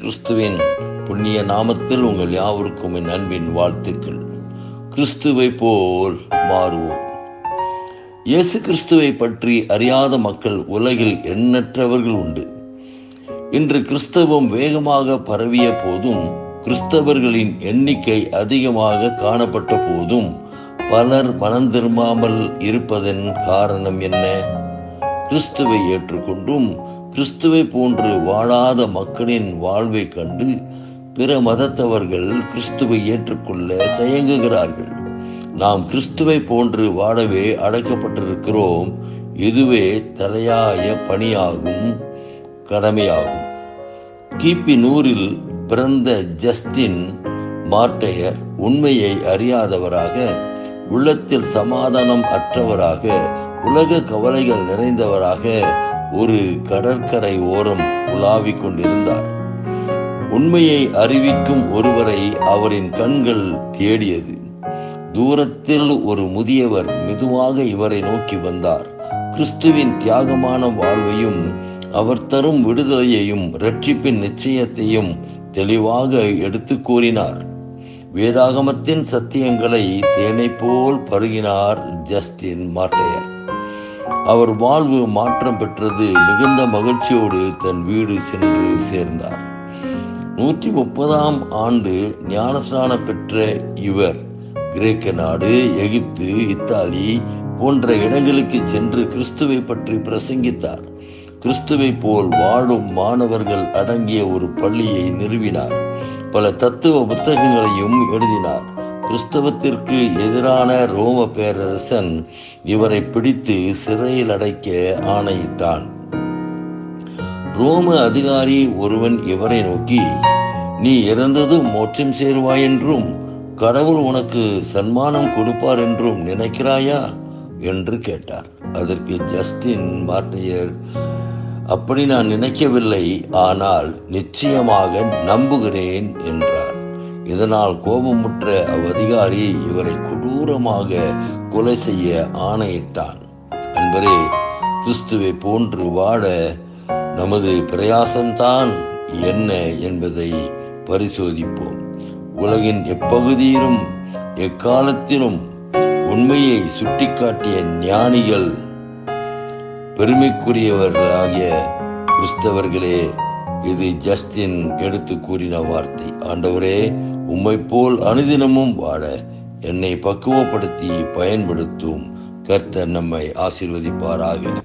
கிறிஸ்துவின் புண்ணிய நாமத்தில் உங்கள் யாவருக்கும் என் அன்பின் வாழ்த்துக்கள். கிறிஸ்துவை போல் மாறுவோம். இயேசு கிறிஸ்துவை பற்றி அறியாத மக்கள் உலகில் எண்ணற்றவர்கள் உண்டு. இன்று கிறிஸ்தவம் வேகமாக பரவிய போதும் கிறிஸ்தவர்களின் எண்ணிக்கை அதிகமாக காணப்பட்ட போதும் பலர் மனம் திரும்பாமல் இருப்பதன் காரணம் என்ன? கிறிஸ்துவை ஏற்றுக்கொண்டும் கிறிஸ்துவை போன்று வாழாத மக்களின் வாழ்வை கண்டு பிற மதத்தவர்கள் கிறிஸ்துவை ஏற்றுக்கொள்ள தயங்குகிறார்கள். நாம் கிறிஸ்துவை போன்று வாழவே அடைக்கப்பட்டிருக்கிறோம். இதுவே தலையாய பணியாகும் கடமையாகும். கிபி நூறில் பிறந்த ஜஸ்டின் மார்டையர் உண்மையை அறியாதவராக உள்ளத்தில் சமாதானம் அற்றவராக உலக கவலைகள் நிறைந்தவராக ஒரு கடற்கரை ஓரம் உலாவிக் கொண்டிருந்தார். உண்மையை அறிவிக்கும் ஒருவரை அவரின் கண்கள் தேடியது. தூரத்தில் ஒரு முதியவர் மெதுவாக இவரை நோக்கி வந்தார். கிறிஸ்துவின் தியாகமான வாழ்வையும் அவர் தரும் விடுதலையையும் ரட்சிப்பின் நிச்சயத்தையும் தெளிவாக எடுத்து கூறினார். வேதாகமத்தின் சத்தியங்களை தேனை போல் பருகினார் ஜஸ்டின் மாட்டையர் அவர் வாழ்வு மாற்றம் பெற்றது மிகுந்த மகிழ்ச்சியோடு தன் வீடு சென்று சேர்ந்தார். நூற்றி முப்பதாம் ஆண்டு ஞானஸ்நானம் பெற்ற இவர் கிரேக்க நாடு எகிப்து இத்தாலி போன்ற இடங்களுக்கு சென்று கிறிஸ்துவை பற்றி பிரசங்கித்தார். கிறிஸ்துவை போல் வாழும் மாணவர்கள் அடங்கிய ஒரு பள்ளியை நிறுவினார். பல தத்துவ புத்தகங்களையும் எழுதினார். கிறிஸ்தவத்திற்கு எதிரான ரோம பேரரசன் இவரை பிடித்து சிறையில் அடைக்க ஆணையிட்டான். ரோம அதிகாரி ஒருவன் இவரை நோக்கி நீ இறந்ததும் மோட்சம் சேருவாய் என்றும் கடவுள் உனக்கு சன்மானம் கொடுப்பார் என்றும் நினைக்கிறாயா? என்று கேட்டார். அதற்கு ஜஸ்டின் மார்டியர் அப்படி நான் நினைக்கவில்லை ஆனால் நிச்சயமாக நம்புகிறேன் என்றார். இதனால் கோபமுற்ற அவ்வதிகாரி இவரை கொடூரமாக கொலை செய்ய ஆணையிட்டான். அன்பரே கிறிஸ்துவை போன்று வாழ நமது பிரயாசம்தான் என்ன என்பதை பரிசோதிப்போம். உலகின் எப்பகுதியிலும் எக்காலத்திலும் உண்மையை சுட்டிக்காட்டிய ஞானிகள் பெருமைக்குரியவர்களாகிய கிறிஸ்தவர்களே இது ஜஸ்டின் எடுத்து கூறின வார்த்தை. ஆண்டவரே உம்மை போல் அனுதினமும் வாழ என்னை பக்குவப்படுத்தி பயன்படுத்தும். கர்த்தர் நம்மை ஆசீர்வதிப்பாராக.